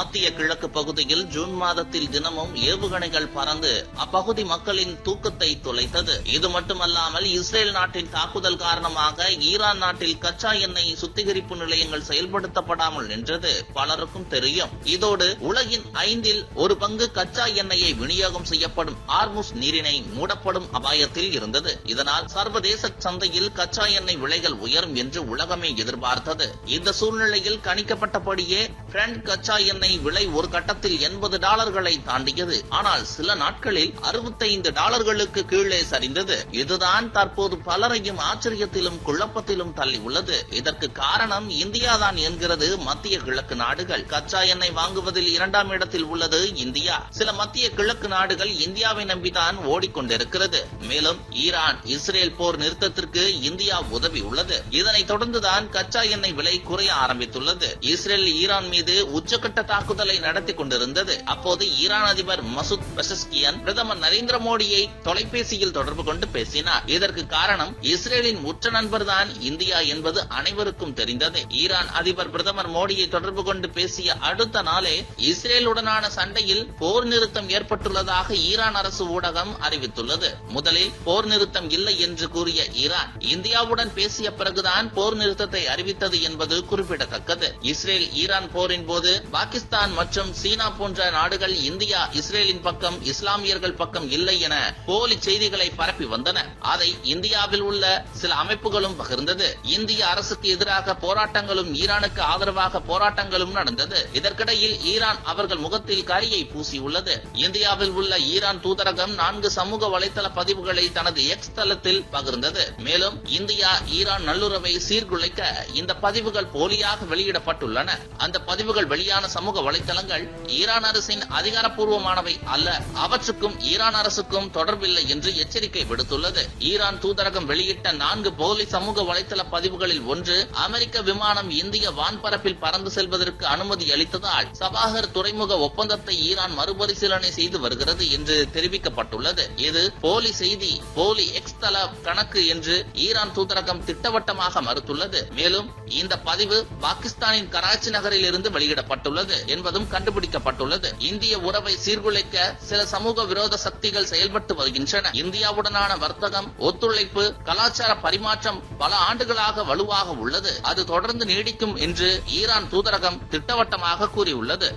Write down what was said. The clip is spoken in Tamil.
மத்திய கிழக்கு பகுதியில் ஜூன் மாதத்தில் தினமும் ஏவுகணைகள் பறந்து அப்பகுதி மக்களின் தூக்கத்தை தொலைத்தது. இது மட்டுமல்லாமல் இஸ்ரேல் நாட்டின் தாக்குதல் காரணமாக ஈரான் நாட்டில் கச்சா எண்ணெய் சுத்திகரிப்பு நிலையங்கள் செயல்படுத்தப்படாமல் நின்றது. பலருக்கும் தெரியும். இதோடு உலகின் ஐந்தில் ஒரு பங்கு கச்சா எண்ணெயை விநியோகம் செய்யப்படும் ஆர்முஸ் நீரினை மூடப்படும் அபாயத்தில் இருந்தது. இதனால் சர்வதேச சந்தையில் கச்சா எண்ணெய் விலைகள் உயரும் என்று உலகமே எதிர்பார்த்தது. இந்த சூழ்நிலையில் கணிக்கப்பட்டபடியே பிரெண்ட் கச்சா எண்ணெய் எண்ணெய் விலை ஒரு கட்டத்தில் எண்பது டாலர்களை தாண்டியது. ஆனால் சில நாட்களில் அறுபத்தைந்து டாலர்களுக்கு கீழே சரிந்தது. இதுதான் தற்போது பலரையும் ஆச்சரியத்திலும் குழப்பத்திலும் தள்ளி உள்ளது இதற்கு காரணம் இந்தியாதான் என்கிறது மத்திய கிழக்கு நாடுகள். கச்சா எண்ணெய் வாங்குவதில் இரண்டாம் இடத்தில் உள்ளது இந்தியா. சில மத்திய கிழக்கு நாடுகள் இந்தியாவை நம்பிதான் ஓடிக்கொண்டிருக்கிறது. மேலும் ஈரான் இஸ்ரேல் போர் நிறுத்தத்திற்கு இந்தியா உதவி உள்ளது. இதனைத் தொடர்ந்துதான் கச்சா எண்ணெய் விலை குறைய ஆரம்பித்துள்ளது. இஸ்ரேல் ஈரான் மீது உச்சக்கட்ட தாக்குதலை நடத்தி கொண்டிருந்தது. அப்போது ஈரான் அதிபர் மசூத் பெசஸ்கியன் பிரதமர் நரேந்திர மோடியை தொலைபேசியில் தொடர்பு கொண்டு பேசினார். இதற்கு காரணம் இஸ்ரேலின் உற்ற நண்பர்தான் இந்தியா என்பது அனைவருக்கும் தெரிந்தது. ஈரான் அதிபர் பிரதமர் மோடியை தொடர்பு கொண்டு பேசிய அடுத்த நாளே இஸ்ரேலுடனான சண்டையில் போர் நிறுத்தம் ஏற்பட்டுள்ளதாக ஈரான் அரசு ஊடகம் அறிவித்துள்ளது. முதலில் போர் நிறுத்தம் இல்லை என்று கூறிய ஈரான் இந்தியாவுடன் பேசிய பிறகுதான் போர் நிறுத்தத்தை அறிவித்தது என்பது குறிப்பிடத்தக்கது. இஸ்ரேல் ஈரான் போரின் போது பாகிஸ்தான் மற்றும் சீனா போன்ற நாடுகள் இந்தியா இஸ்ரேலின் பக்கம் இஸ்லாமியர்கள் பக்கம் இல்லை என போலி செய்திகளை பரப்பி வந்தன. அதை இந்தியாவில் உள்ள சில அமைப்புகளும் பகிர்ந்தது. இந்திய அரசுக்கு எதிராக போராட்டங்களும் ஈரானுக்கு ஆதரவாக போராட்டங்களும் நடந்தது. இதற்கிடையில் ஈரான் அவர்கள் முகத்தில் கரியை பூசியுள்ளது. இந்தியாவில் உள்ள ஈரான் தூதரகம் நான்கு சமூக வலைதள பதிவுகளை தனது எக்ஸ் தளத்தில் பகிர்ந்தது. மேலும் இந்தியா ஈரான் நல்லுறவை சீர்குலைக்க இந்த பதிவுகள் போலியாக வெளியிடப்பட்டுள்ளன. அந்த பதிவுகள் வெளியான சமூக சமூக வலைதளங்கள் ஈரான் அரசின் அதிகாரப்பூர்வமானவை அல்ல. அவற்றுக்கும் ஈரான் அரசுக்கும் தொடர்பில்லை என்று எச்சரிக்கை விடுத்துள்ளது. ஈரான் தூதரகம் வெளியிட்ட நான்கு போலி சமூக வலைதள பதிவுகளில் ஒன்று அமெரிக்க விமானம் இந்திய வான்பரப்பில் பறந்து செல்வதற்கு அனுமதி அளித்ததால் சபாகர் துறைமுக ஒப்பந்தத்தை ஈரான் மறுபரிசீலனை செய்து வருகிறது என்று தெரிவிக்கப்பட்டுள்ளது. இது போலி செய்தி போலி எக்ஸ் தள கணக்கு என்று ஈரான் தூதரகம் திட்டவட்டமாக மறுத்துள்ளது. மேலும் இந்த பதிவு பாகிஸ்தானின் கராச்சி நகரில் இருந்து வெளியிடப்பட்டுள்ளது. என்பதும் கண்டுபிடிக்கப்பட்டுள்ளது. இந்திய உறவை சீர்குலைக்க சில சமூக விரோத சக்திகள் செயல்பட்டு வருகின்றன. இந்தியாவுடனான வர்த்தகம் ஒத்துழைப்பு கலாச்சார பரிமாற்றம் பல ஆண்டுகளாக வலுவாக உள்ளது. அது தொடர்ந்து நீடிக்கும் என்று ஈரான் தூதரகம் திட்டவட்டமாக கூறியுள்ளது.